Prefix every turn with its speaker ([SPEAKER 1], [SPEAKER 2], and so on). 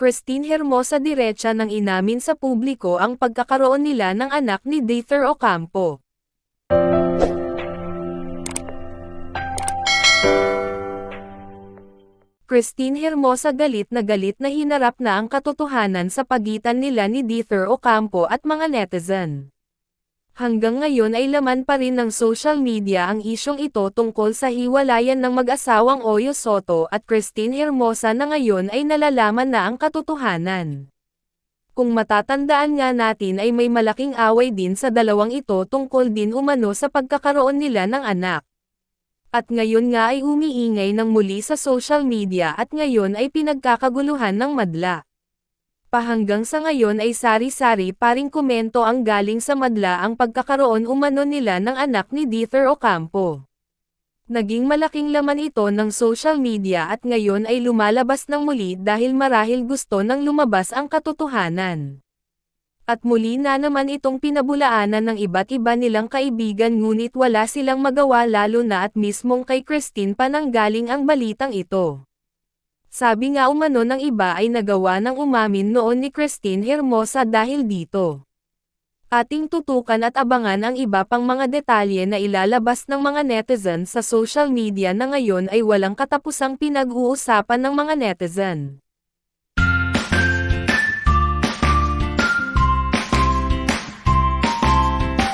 [SPEAKER 1] Christine Hermosa diretsa nang inamin sa publiko ang pagkakaroon nila ng anak ni Dather Ocampo. Christine Hermosa galit na galit na hinarap na ang katotohanan sa pagitan nila ni Dather Ocampo at mga netizen. Hanggang ngayon ay laman pa rin ng social media ang isyong ito tungkol sa hiwalayan ng mag-asawang Oyo Soto at Christine Hermosa na ngayon ay nalalaman na ang katotohanan. Kung matatandaan nga natin ay may malaking away din sa dalawang ito tungkol din umano sa pagkakaroon nila ng anak. At ngayon nga ay umiingay ng muli sa social media at ngayon ay pinagkakaguluhan ng madla. Pahanggang sa ngayon ay sari-sari paring komento ang galing sa madla ang pagkakaroon umano nila ng anak ni Dather Ocampo. Naging malaking laman ito ng social media at ngayon ay lumalabas ng muli dahil marahil gusto nang lumabas ang katotohanan. At muli na naman itong pinabulaanan ng iba't iba nilang kaibigan ngunit wala silang magawa lalo na at mismong kay Christine pa nanggaling ang balitang ito. Sabi nga umano ng iba ay nagawa ng umamin noon ni Christine Hermosa dahil dito. Ating tutukan at abangan ang iba pang mga detalye na ilalabas ng mga netizen sa social media na ngayon ay walang katapusang pinag-uusapan ng mga netizen.